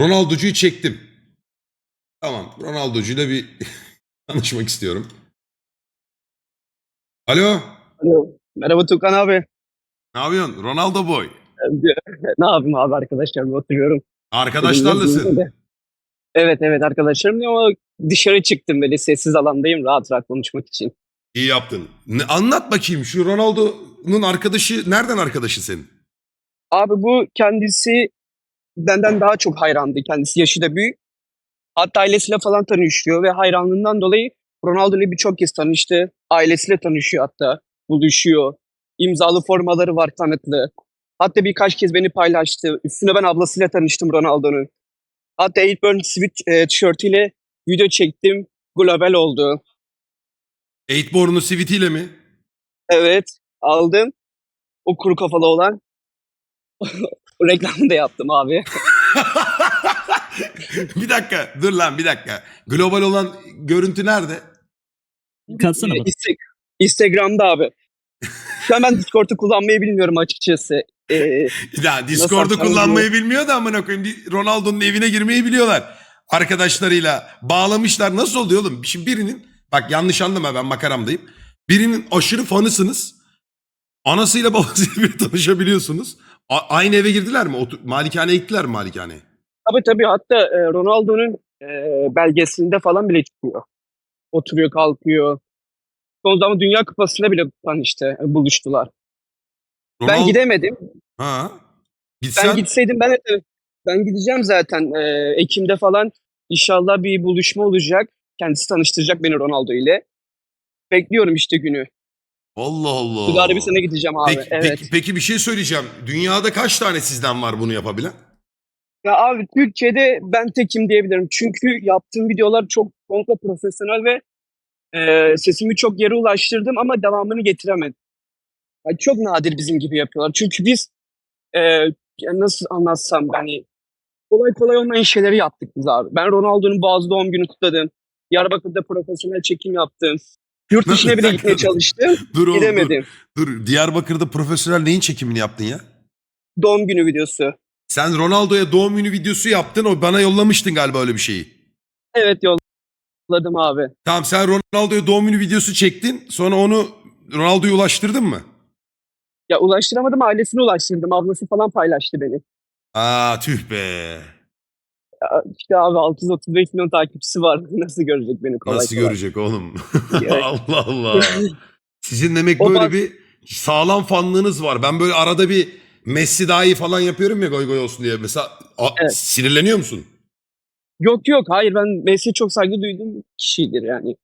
Ronaldo'cuyu çektim. Tamam. Ronaldo'cuyla bir tanışmak istiyorum. Alo. Alo. Merhaba Tukan abi. Ne yapıyorsun? Ronaldo boy. ne yapayım abi arkadaşlarımla oturuyorum. Arkadaşlarlasın. Evet evet arkadaşlarım ama dışarı çıktım böyle sessiz alandayım rahat rahat konuşmak için. İyi yaptın. Ne, anlat bakayım şu Ronaldo'nun arkadaşı nereden arkadaşı senin? Abi bu kendisi benden daha çok hayrandı. Kendisi yaşı da büyük. Hatta ailesiyle falan tanışıyor ve hayranlığından dolayı Ronaldo ile birçok kez tanıştı. Ailesiyle tanışıyor hatta. Buluşuyor. İmzalı formaları var tanıklı. Hatta birkaç kez beni paylaştı. Üstüne ben ablasıyla tanıştım Ronaldo'nun. Hatta Aidburn Sweet e, tişörtüyle video çektim. Global oldu. Eightborn'u sivitiyle mi? Evet aldım. O kuru kafalı olan. O reklamını da yaptım abi. bir dakika dur lan bir dakika. Global olan görüntü nerede? Katsana bana. Insta- Instagram'da abi. Şu an ben Discord'u kullanmayı bilmiyorum açıkçası. Ee, Ya Discord'u kullanmayı bilmiyor da amına koyayım. Bir Ronaldo'nun evine girmeyi biliyorlar. Arkadaşlarıyla bağlamışlar. Nasıl oluyor oğlum? Şimdi birinin bak yanlış anlama ben makaramdayım. Birinin aşırı fanısınız. Anasıyla babasıyla bir tanışabiliyorsunuz. A- aynı eve girdiler mi? Otur- malikaneye gittiler mi malikaneye? tabii tabii hatta e, Ronaldo'nun e, belgeselinde falan bile çıkıyor. Oturuyor kalkıyor. Son zaman Dünya Kupası'nda bile tanıştı, e, buluştular. Ben Ronaldo- gidemedim. Ha. Ben Gitsen gitseydim ben ben gideceğim zaten e, Ekim'de falan. İnşallah bir buluşma olacak. Kendisi tanıştıracak beni Ronaldo ile. Bekliyorum işte günü. Allah Allah. Suudi Arabistan'a gideceğim abi. Peki, evet. peki, peki bir şey söyleyeceğim. Dünyada kaç tane sizden var bunu yapabilen? Ya abi Türkiye'de ben tekim diyebilirim. Çünkü yaptığım videolar çok komple profesyonel ve e, sesimi çok yere ulaştırdım ama devamını getiremedim. Ya çok nadir bizim gibi yapıyorlar. Çünkü biz e, nasıl anlatsam hani kolay kolay olmayan şeyleri yaptık biz abi. Ben Ronaldo'nun bazı doğum günü kutladım. Diyarbakır'da profesyonel çekim yaptım. Yurt dışına bile gitmeye çalıştım. Dur oğlum, Gidemedim. Dur, dur. Diyarbakır'da profesyonel neyin çekimini yaptın ya? Doğum günü videosu. Sen Ronaldo'ya doğum günü videosu yaptın. O bana yollamıştın galiba öyle bir şeyi. Evet yolladım abi. Tamam sen Ronaldo'ya doğum günü videosu çektin. Sonra onu Ronaldo'ya ulaştırdın mı? Ya ulaştıramadım ailesine ulaştırdım. Ablası falan paylaştı beni. Aa tüh be. İşte abi 635 milyon takipçisi var. Nasıl görecek beni kolay Nasıl kolay? görecek oğlum? Evet. Allah Allah. Sizin demek O böyle bak- bir sağlam fanlığınız var. Ben böyle arada bir Messi dahi falan yapıyorum ya goy goy olsun diye. Mesela a- Evet. sinirleniyor musun? Yok yok hayır ben Messi'ye çok saygı duyduğum kişidir yani.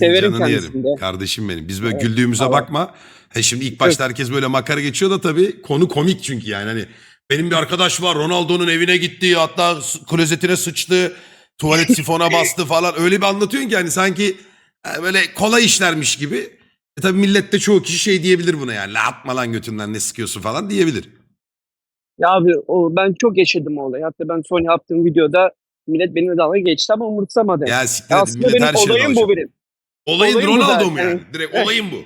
Severim Canını kendisini de. yerim. Kardeşim benim. Biz böyle Evet, güldüğümüze Allah. bakma. He şimdi ilk başta herkes böyle makara geçiyor da tabii konu komik çünkü yani hani benim bir arkadaş var Ronaldo'nun evine gitti hatta klozetine sıçtı tuvalet sifona bastı falan öyle bir anlatıyorsun ki hani sanki e, böyle kolay işlermiş gibi. E tabii millette çoğu kişi şey diyebilir buna yani la atma lan götünden ne sıkıyorsun falan diyebilir. Ya abi o, ben çok yaşadım o olayı. Hatta ben son yaptığım videoda millet benimle dalga geçti ama umursamadı. Ya siktir aslında millet benim her olayım bu benim. Olayın olayım bu Ronaldo mu yani? Direkt Evet. olayın bu.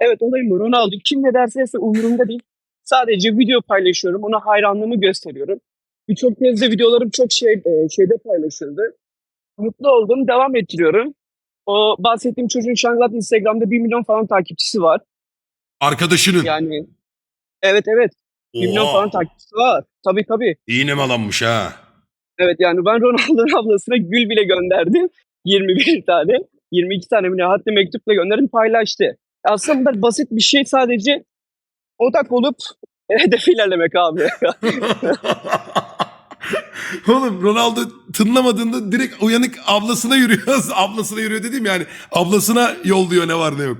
Evet olayım bu. Ronaldo kim ne derse umurumda değil. Sadece video paylaşıyorum. Ona hayranlığımı gösteriyorum. Birçok kez de videolarım çok şey e, şeyde paylaşıldı. Mutlu oldum. Devam ettiriyorum. O bahsettiğim çocuğun zaten Instagram'da 1 milyon falan takipçisi var. Arkadaşının. Yani evet evet 1 milyon Oha, falan takipçisi var. Tabii tabii. İğne malanmış ha. Evet yani ben Ronaldo'nun ablasına gül bile gönderdim. 21 tane. 22 tane mi ne? Hatta mektupla gönderdim paylaştı. Aslında bunlar basit bir şey sadece odak olup hedef ilerlemek abi. Oğlum Ronaldo tınlamadığında direkt uyanık ablasına yürüyor. ablasına yürüyor dedim yani. Ablasına yolluyor ne var ne yok.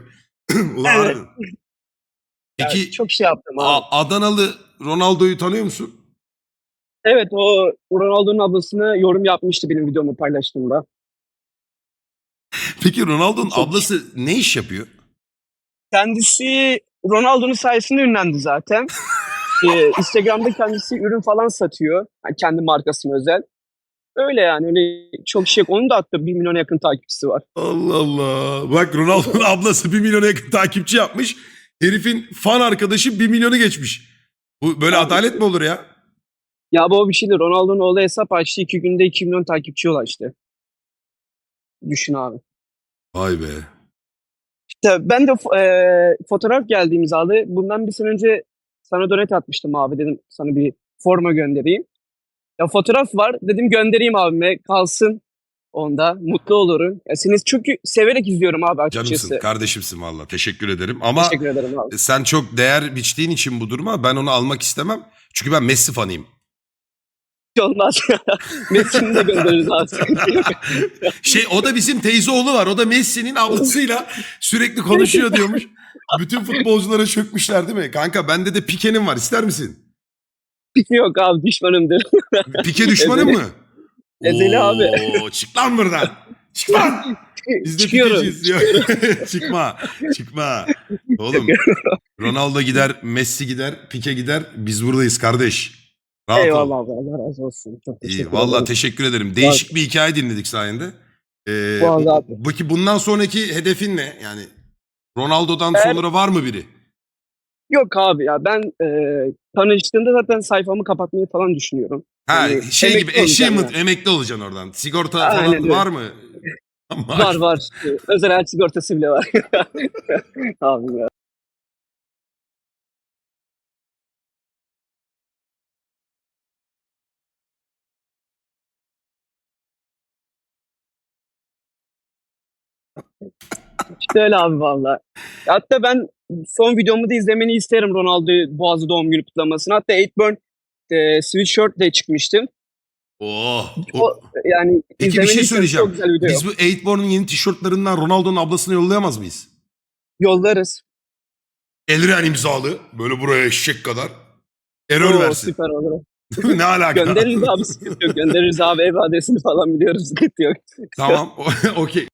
Ulan Evet. Peki Yani çok şey yaptım abi. Adanalı Ronaldo'yu tanıyor musun? Evet o Ronaldo'nun ablasına yorum yapmıştı benim videomu paylaştığımda. Peki Ronaldo'nun ablası ne iş yapıyor? Kendisi Ronaldo'nun sayesinde ünlendi zaten. ee, Instagram'da kendisi ürün falan satıyor. Yani kendi markasına özel. Öyle yani öyle çok şey. Onun da hatta 1 milyona yakın takipçisi var. Allah Allah. Bak Ronaldo'nun ablası 1 milyona yakın takipçi yapmış. Herifin fan arkadaşı 1 milyonu geçmiş. Bu böyle Abi- adalet mi olur ya? Ya bu bir şeydir. Ronaldo'nun oğlu hesap açtı. iki günde 2 milyon takipçiye ulaştı. Düşün abi. Vay be. İşte ben de eee, fotoğraf geldiğimiz abi. Bundan bir sene önce sana donate atmıştım abi. Dedim sana bir forma göndereyim. Ya fotoğraf var. Dedim göndereyim abime. Kalsın onda. Mutlu olurum. Ya seni çünkü severek izliyorum abi açıkçası. Canımsın, kardeşimsin valla. Teşekkür ederim. Ama Teşekkür ederim abi. sen çok değer biçtiğin için bu duruma ben onu almak istemem. Çünkü ben Messi fanıyım. Olmaz. Messi'ni de göndeririz abi. Şey o da bizim teyze oğlu var. O da Messi'nin ablasıyla sürekli konuşuyor diyormuş. Bütün futbolculara çökmüşler değil mi? Kanka bende de Pike'nin var. İster misin? yok abi düşmanımdır. Pike düşmanın Ezeli. mı? Ezeli abi. Oo, çık lan buradan. Çık lan. Biz de Çıkıyorum. Pikeciyiz diyor. çıkma. Çıkma. Oğlum Ronaldo gider, Messi gider, Pike gider. Biz buradayız kardeş. Rahat ol. Eyvallah abi. Allah razı olsun. Çok teşekkür İyi, ederim. vallahi teşekkür ederim. Değişik bir hikaye dinledik sayende. Ee, Vallahi abi. Peki bundan sonraki hedefin ne? Yani Ronaldo'dan Eğer- sonra var mı biri? Yok abi ya ben e, tanıştığımda zaten sayfamı kapatmayı falan düşünüyorum. Ha Yani şey gibi emekli olacağım achievement, emekli olacaksın oradan. Sigorta Aynen falan öyle. var mı? Var var. Özel hayat sigortası bile var. abi ya. İşte öyle abi valla. Hatta ben son videomu da izlemeni isterim Ronaldo Boğazı doğum günü kutlamasını. Hatta 8burn e, sweatshirt de çıkmıştım. Oh. O, yani Peki bir şey söyleyeceğim. Biz bu 8born'un yeni tişörtlerinden Ronaldo'nun ablasına yollayamaz mıyız? Yollarız. Elren imzalı. Böyle buraya eşek kadar. Error Oo, versin. Süper olur. ne alaka? Göndeririz abi sıkıntı yok. Göndeririz abi ev adresini falan biliyoruz sıkıntı yok. tamam. Okey.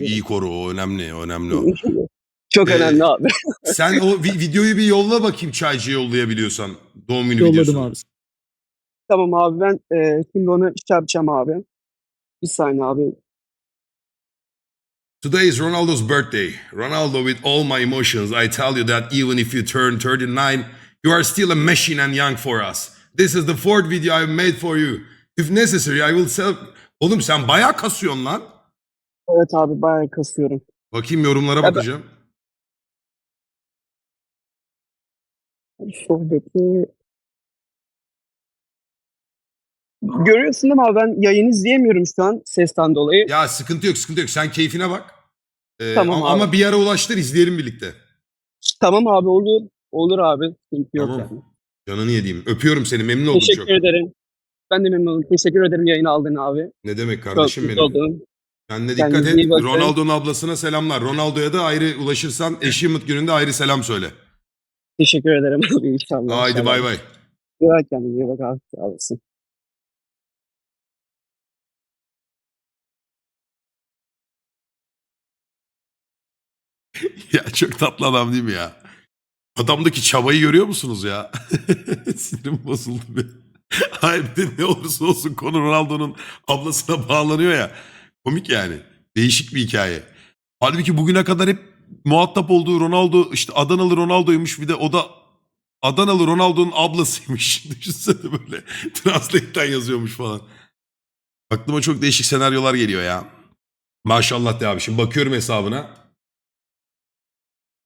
İyi koru o önemli önemli o. Çok Ee, önemli abi. Sen o vi- videoyu bir yolla bakayım çaycıya yollayabiliyorsan. Doğum günü Yolladım videosunu. abi. tamam abi ben e, şimdi onu şey yapacağım abi. Bir saniye abi. Today is Ronaldo's birthday. Ronaldo, with all my emotions, I tell you that even if you turn 39, you are still a machine and young for us. This is the fourth video I've made for you. If necessary, I will sell... Oğlum sen bayağı kasıyorsun lan. Evet abi bayağı kasıyorum. Bakayım yorumlara ben- bakacağım. Sohbeti... Görüyorsun değil mi abi ben yayını izleyemiyorum şu an sesten dolayı. Ya sıkıntı yok sıkıntı yok. Sen keyfine bak. Ee, Tamam ama, abi. ama bir ara ulaştır izleyelim birlikte. Tamam abi olur. Olur abi. Sıkıntı yok Tamam. yani. Canını yediğim. Öpüyorum seni memnun oldum Teşekkür çok. ederim. Ben de memnun oldum. Teşekkür ederim yayını aldın abi. Ne demek Çok kardeşim mutlu benim. oldum. Kendine dikkat Kendinize et. iyi bakın. Ronaldo'nun ablasına selamlar. Ronaldo'ya da ayrı ulaşırsan Achievement gününde ayrı selam söyle. Teşekkür ederim abi inşallah. Haydi bay bay. İyi bak kendine iyi bak abi. Sağ olasın. Ya çok tatlı adam değil mi ya? Adamdaki çabayı görüyor musunuz ya? Sinirim bozuldu. Hayır bir de ne olursa olsun konu Ronaldo'nun ablasına bağlanıyor ya. Komik yani. Değişik bir hikaye. Halbuki bugüne kadar hep muhatap olduğu Ronaldo işte Adanalı Ronaldo'ymuş bir de o da Adanalı Ronaldo'nun ablasıymış. Düşünsene böyle translate'ten yazıyormuş falan. Aklıma çok değişik senaryolar geliyor ya. Maşallah de abi şimdi bakıyorum hesabına.